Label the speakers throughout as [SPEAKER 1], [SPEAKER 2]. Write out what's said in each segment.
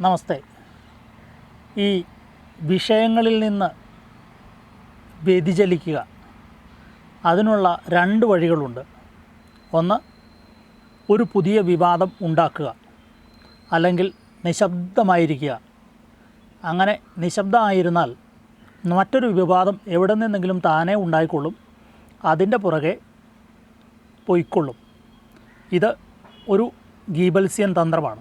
[SPEAKER 1] നമസ്തേ. ഈ വിഷയങ്ങളിൽ നിന്ന് വ്യതിചലിക്കുക. അതിനുള്ള രണ്ട് വഴികളുണ്ട്. ഒന്ന് ഒരു പുതിയ വിവാദം ഉണ്ടാക്കുക. അല്ലെങ്കിൽ നിശബ്ദമായിരിക്കുക. അങ്ങനെ നിശബ്ദമായിരുന്നാൽ മറ്റൊരു വിവാദം എവിടെ നിന്നെങ്കിലും താനേ ഉണ്ടായിക്കൊള്ളും. അതിന്റെ പുറകെ പൊയ്ക്കൊള്ളും. ഇത് ഒരു ഗീബൽസ്യൻ തന്ത്രമാണ്.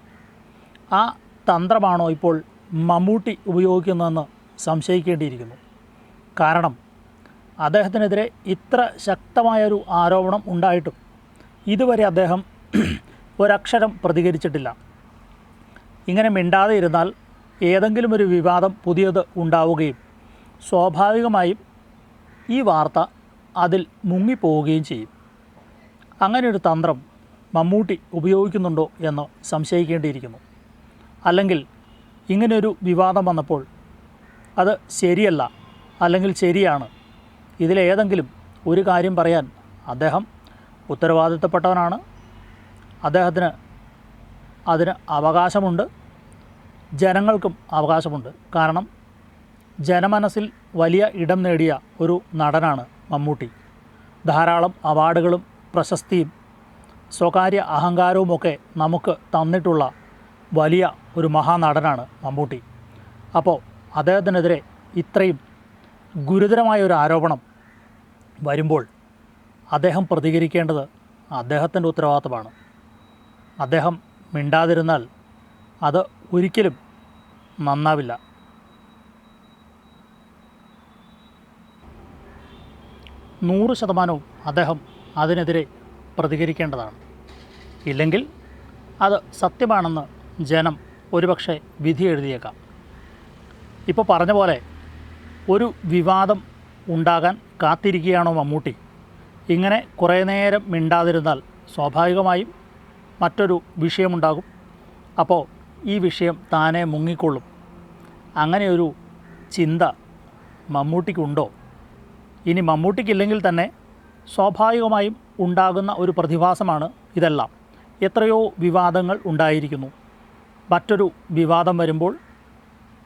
[SPEAKER 1] ആ തന്ത്രമാണോ ഇപ്പോൾ മമ്മൂട്ടി ഉപയോഗിക്കുന്നതെന്ന് സംശയിക്കേണ്ടിയിരിക്കുന്നു. കാരണം അദ്ദേഹത്തിനെതിരെ ഇത്ര ശക്തമായൊരു ആരോപണം ഉണ്ടായിട്ടും ഇതുവരെ അദ്ദേഹം ഒരക്ഷരം പ്രതികരിച്ചിട്ടില്ല. ഇങ്ങനെ മിണ്ടാതെ ഇരുന്നാൽ ഏതെങ്കിലും ഒരു വിവാദം പുതിയത് ഉണ്ടാവുകയും സ്വാഭാവികമായും ഈ വാർത്ത അതിൽ മുങ്ങിപ്പോവുകയും ചെയ്യും. അങ്ങനെ ഒരു തന്ത്രം മമ്മൂട്ടി ഉപയോഗിക്കുന്നുണ്ടോ എന്ന് സംശയിക്കേണ്ടിയിരിക്കുന്നു. അല്ലെങ്കിൽ ഇങ്ങനൊരു വിവാദം വന്നപ്പോൾ അത് ശരിയല്ല അല്ലെങ്കിൽ ശരിയാണ്. ഇതിലേതെങ്കിലും ഒരു കാര്യം പറയാൻ അദ്ദേഹം ഉത്തരവാദിത്തപ്പെട്ടവനാണ്. അദ്ദേഹത്തിന് അതിന് അവകാശമുണ്ട്. ജനങ്ങൾക്കും അവകാശമുണ്ട്. കാരണം ജനമനസ്സിൽ വലിയ ഇടം നേടിയ ഒരു നടനാണ് മമ്മൂട്ടി. ധാരാളം അവാർഡുകളും പ്രശസ്തിയും സ്വകാര്യ അഹങ്കാരവുമൊക്കെ നമുക്ക് തന്നിട്ടുള്ള വലിയ ഒരു മഹാനടനാണ് മമ്മൂട്ടി. അപ്പോൾ അദ്ദേഹത്തിനെതിരെ ഇത്രയും ഗുരുതരമായ ഒരു ആരോപണം വരുമ്പോൾ അദ്ദേഹം പ്രതികരിക്കേണ്ടത് അദ്ദേഹത്തിന്റെ ഉത്തരവാദിത്തമാണ്. അദ്ദേഹം മിണ്ടാതിരുന്നാൽ അത് ഒരിക്കലും നന്നാവില്ല. നൂറ് ശതമാനവും അദ്ദേഹം അതിനെതിരെ പ്രതികരിക്കേണ്ടതാണ്. ഇല്ലെങ്കിൽ അത് സത്യമാണെന്ന് ജനം ഒരുപക്ഷെ വിധി എഴുതിയേക്കാം. ഇപ്പോൾ പറഞ്ഞ പോലെ ഒരു വിവാദം ഉണ്ടാകാൻ കാത്തിരിക്കുകയാണോ മമ്മൂട്ടി? ഇങ്ങനെ കുറേ നേരം മിണ്ടാതിരുന്നാൽ സ്വാഭാവികമായും മറ്റൊരു വിഷയമുണ്ടാകും. അപ്പോൾ ഈ വിഷയം താനെ മുങ്ങിക്കൊള്ളും. അങ്ങനെയൊരു ചിന്ത മമ്മൂട്ടിക്കുണ്ടോ? ഇനി മമ്മൂട്ടിക്കില്ലെങ്കിൽ തന്നെ സ്വാഭാവികമായും ഉണ്ടാകുന്ന ഒരു പ്രതിഭാസമാണ് ഇതെല്ലാം. എത്രയോ വിവാദങ്ങൾ ഉണ്ടായിരിക്കുന്നു. മറ്റൊരു വിവാദം വരുമ്പോൾ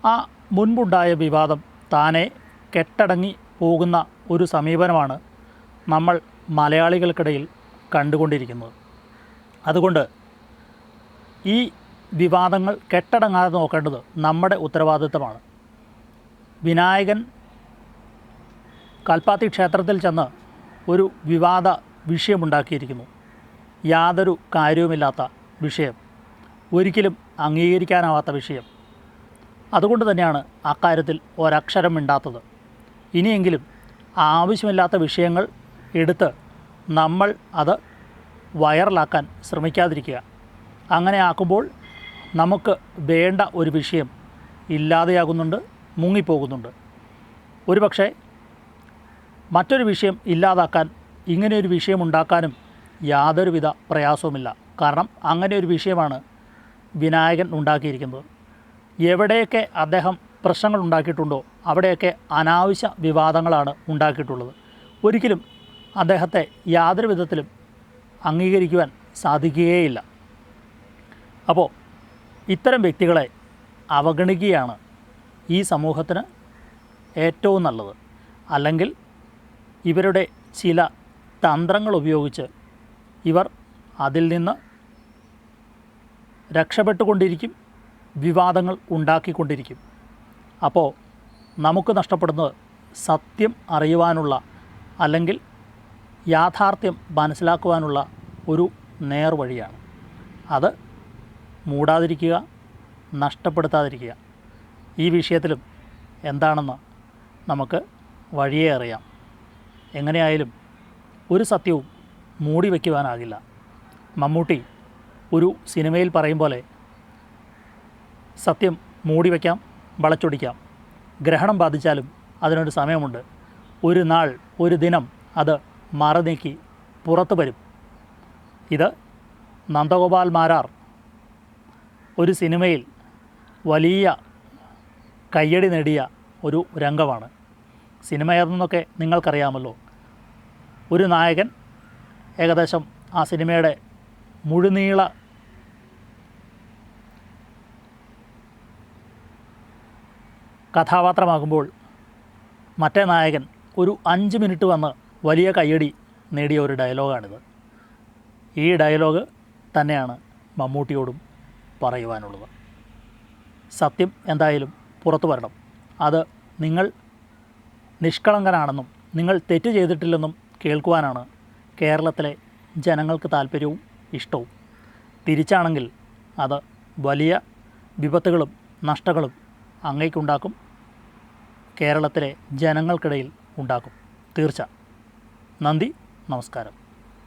[SPEAKER 1] ആ മുൻപുണ്ടായ വിവാദം താനെ കെട്ടടങ്ങി പോകുന്ന ഒരു സമീപനമാണ് നമ്മൾ മലയാളികൾക്കിടയിൽ കണ്ടുകൊണ്ടിരിക്കുന്നത്. അതുകൊണ്ട് ഈ വിവാദങ്ങൾ കെട്ടടങ്ങാതെ നോക്കേണ്ടത് നമ്മുടെ ഉത്തരവാദിത്തമാണ്. വിനായകൻ കൽപ്പാത്തി ക്ഷേത്രത്തിൽ ചെന്ന് ഒരു വിവാദ വിഷയമുണ്ടാക്കിയിരിക്കുന്നു. യാതൊരു കാര്യവുമില്ലാത്ത വിഷയം. ഒരിക്കലും അംഗീകരിക്കാനാവാത്ത വിഷയം. അതുകൊണ്ട് തന്നെയാണ് അക്കാര്യത്തിൽ ഒരക്ഷരം മിണ്ടാത്തത്. ഇനിയെങ്കിലും ആവശ്യമില്ലാത്ത വിഷയങ്ങൾ എടുത്ത് നമ്മൾ അത് വൈറലാക്കാൻ ശ്രമിക്കാതിരിക്കുക. അങ്ങനെ ആക്കുമ്പോൾ നമുക്ക് വേണ്ട ഒരു വിഷയം ഇല്ലാതെയാകുന്നുണ്ട് മുങ്ങിപ്പോകുന്നുണ്ട്. ഒരുപക്ഷെ മറ്റൊരു വിഷയം ഇല്ലാതാക്കാൻ ഇങ്ങനെയൊരു വിഷയം ഉണ്ടാക്കാനും യാതൊരുവിധ പ്രയാസവുമില്ല. കാരണം അങ്ങനെ ഒരു വിഷയമാണ് വിനായകൻ ഉണ്ടാക്കിയിരിക്കുന്നത്. എവിടെയൊക്കെ അദ്ദേഹം പ്രശ്നങ്ങൾ ഉണ്ടാക്കിയിട്ടുണ്ടോ അവിടെയൊക്കെ അനാവശ്യ വിവാദങ്ങളാണ് ഉണ്ടാക്കിയിട്ടുള്ളത്. ഒരിക്കലും അദ്ദേഹത്തെ യാതൊരു വിധത്തിലും അംഗീകരിക്കുവാൻ സാധിക്കുകയേയില്ല. അപ്പോൾ ഇത്തരം വ്യക്തികളെ അവഗണിക്കുകയാണ് ഈ സമൂഹത്തിന് ഏറ്റവും നല്ലത്. അല്ലെങ്കിൽ ഇവരുടെ ചില തന്ത്രങ്ങൾ ഉപയോഗിച്ച് ഇവർ അതിൽ നിന്ന് രക്ഷപ്പെട്ടുകൊണ്ടിരിക്കും വിവാദങ്ങൾ ഉണ്ടാക്കിക്കൊണ്ടിരിക്കും. അപ്പോൾ നമുക്ക് നഷ്ടപ്പെടുന്നത് സത്യം അറിയുവാനുള്ള അല്ലെങ്കിൽ യാഥാർത്ഥ്യം മനസ്സിലാക്കുവാനുള്ള ഒരു നേർവഴിയാണ് അത് മൂടാതിരിക്കുക നഷ്ടപ്പെടുത്താതിരിക്കുക. ഈ വിഷയത്തിലും എന്താണെന്ന് നമുക്ക് വഴിയേ അറിയാം. എങ്ങനെയായാലും ഒരു സത്യവും മൂടി വയ്ക്കുവാനാകില്ല മമ്മൂട്ടി ഒരു സിനിമയിൽ പറയും പോലെ സത്യം മൂടി വയ്ക്കാം വളച്ചൊടിക്കാം. ഗ്രഹണം ബാധിച്ചാലും അതിനൊരു സമയമുണ്ട്. ഒരു നാൾ ഒരു ദിനം അത് മറനീക്കി പുറത്തു വരും. ഇത് നന്ദഗോപാൽ മാരാർ ഒരു സിനിമയിൽ വലിയ കയ്യടി നേടിയ ഒരു രംഗമാണ്. സിനിമ ഏതെന്നൊക്കെ നിങ്ങൾക്കറിയാമല്ലോ. ഒരു നായകൻ ഏകദേശം ആ സിനിമയുടെ മുഴുനീള കഥാപാത്രമാകുമ്പോൾ മറ്റേ നായകൻ ഒരു അഞ്ച് മിനിറ്റ് വന്ന് വലിയ കയ്യടി നേടിയ ഒരു ഡയലോഗാണിത്. ഈ ഡയലോഗ് തന്നെയാണ് മമ്മൂട്ടിയോടും പറയുവാനുള്ളത്. സത്യം എന്തായാലും പുറത്തു വരണം. അത് നിങ്ങൾ നിഷ്കളങ്കനാണെന്നും നിങ്ങൾ തെറ്റ് ചെയ്തിട്ടില്ലെന്നും കേൾക്കുവാനാണ് കേരളത്തിലെ ജനങ്ങൾക്ക് താല്പര്യവും ഇഷ്ടവും. തിരിച്ചാണെങ്കിൽ അത് വലിയ വിപത്തുകളും നഷ്ടങ്ങളും അങ്ങേക്കുണ്ടാക്കും കേരളത്തിലെ ജനങ്ങൾക്കിടയിൽ ഉണ്ടാക്കും തീർച്ച. നന്ദി നമസ്കാരം.